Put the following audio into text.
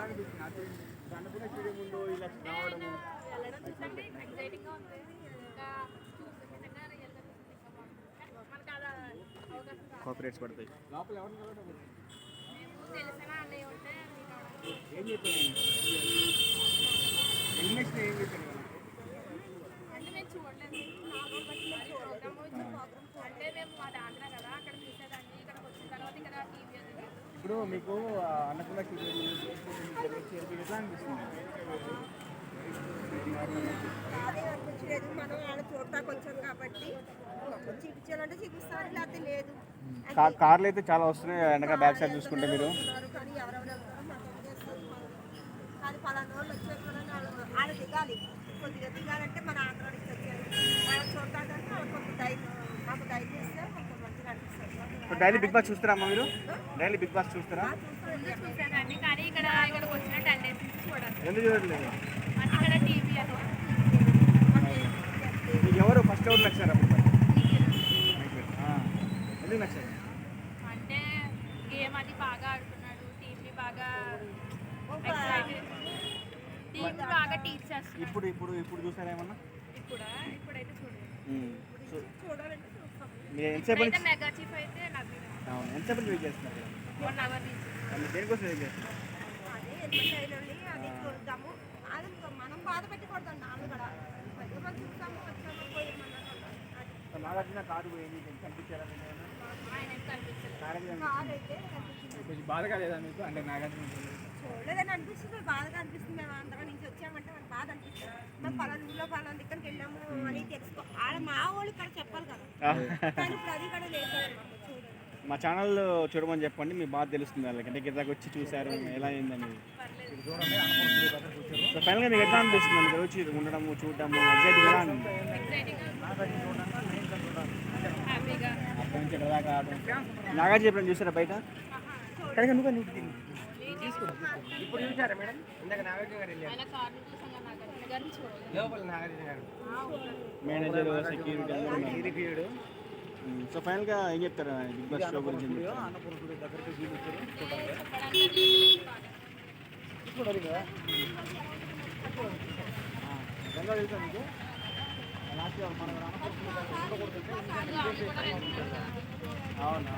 బాగా అనిపించింది అటు అనుకున్న స్టేడియం ముందు ఇలా రావడము. ఎగ్జైటింగ్గా ఉంది. ఇంకా మనకు అలా అవకాశం పడతాయి. లోపల ఎవరిని కలవడం మేము తెలిసిన అన్నయ్య ఉంటే మీకు అవడం. ఏం చెప్పాను ఎలిమినేషన్ ఏం చెప్పాను అంటే మేము చూడలేదు నార్మల్ బట్టి మేము ప్రోగ్రామ్ అంటే మేము మాది ఆంధ్ర కదా అక్కడ చూసేదాన్ని ఇక్కడికి వచ్చిన తర్వాత ఇక్కడ టీవీ అది లేదు ఇప్పుడు మీకు అన్నపూర్ణ మనం ఆడ చూడటానికి వచ్చాం కాబట్టి. చూపించాలంటే చూపిస్తారు లేకపోతే లేదు. కార్లు అయితే చాలా వస్తున్నాయి. వెనక బ్యాక్ సైడ్ చూసుకుంటే మీరు. కానీ ఎవరెవరు. కానీ పలానా వాళ్ళు వచ్చారు ఆడ దిగాలి. కొద్దిగా దిగాలంటే మన ఆంధ్ర నుంచి వచ్చారు వాళ్ళ చూడటానికి వాళ్ళకి కొంత ధైర్యం మాకు ధైర్యం ఇస్తే కొంచెం మంచిగా అనిపిస్తుంది డైలీ బిగ్ బాస్ చూస్తారా అమ్మా మీరు? డైలీ బిగ్ బాస్ చూస్తారా? ఎందుకు చూడట్లేదు? మీకు ఎవరు ఫస్ట్ ఎవరు నచ్చారు అప్పుడు? ఎందుకు నచ్చారు? అంటే గేమ్ అది బాగా ఆడుతున్నాడు బాగా బాగా టీచ్ చేస్తున్నాడు. ఇప్పుడు ఇప్పుడు ఇప్పుడు చూసారా ఏమన్నా? ఇప్పుడా? ఇప్పుడైతే చూడలేదు. ఉమ్. చూ- చూడాలంటే చూస్తాం. మెగా చీఫ్ అయితే అవును. ఎంతసేపు వెయిట్ చేస్తున్నారు? వన్ అవర్ దేనికోసం వెయిట్ చేస్తున్నారు? అదే చూద్దాము. అది మనం బాధ పెట్టకూడదు నాన్న కూడా. మనం చూసాము వచ్చాము పోయామన్నా నాగార్జున కారు పోయింది కనిపించారా కొంచెం బాధ కాలేదా మీకు? అంటే నాగార్జున చూడలేదని అనిపిస్తుంది బాధగా అనిపిస్తుంది. మేము అందరం నుంచి వచ్చామంటే మనకు బాధ అనిపిస్తుంది. మేము పలానా ఊళ్ళో పలానా దగ్గరికి వెళ్ళాము అని తెలుసుకో. ఆడ మా వాళ్ళు ఇక్కడ చెప్పాలి కదా. కానీ ఇప్పుడు అది కూడా లేదు. మా ఛానల్ చూడమని చెప్పండి మీ బాగా తెలుస్తుంది వాళ్ళకి. అంటే కిందకి వచ్చి చూసారు ఎలా అయిందని. సో ఫైనల్గా మీకు ఎట్లా అనిపిస్తుంది? ఇక్కడ వచ్చి ఉండడము చూడడము ఎగ్జైటింగ్ ఎలా అక్కడి నుంచి ఇక్కడ దాకా ఆడడం నాగార్జున ఎప్పుడైనా చూసారా బయట? కనుక నువ్వు నువ్వు తిను. ఇప్పుడు చూసారా మేడం? ఇందాక నాగార్జున గారు వెళ్ళారు. లోపల నాగార్జున గారు. మేనేజర్ సెక్యూరిటీ సో ఫైనల్గా ఏం చెప్తారు? బిగ్ బాస్ షో గురించి ఏం చెప్తారు? అన్నపూర్ణ దగ్గరికి చెప్పడానికి చూడాలి కదా. గంగా తెలుసా మీకు లాస్ట్ ఇయర్ మన అవునా?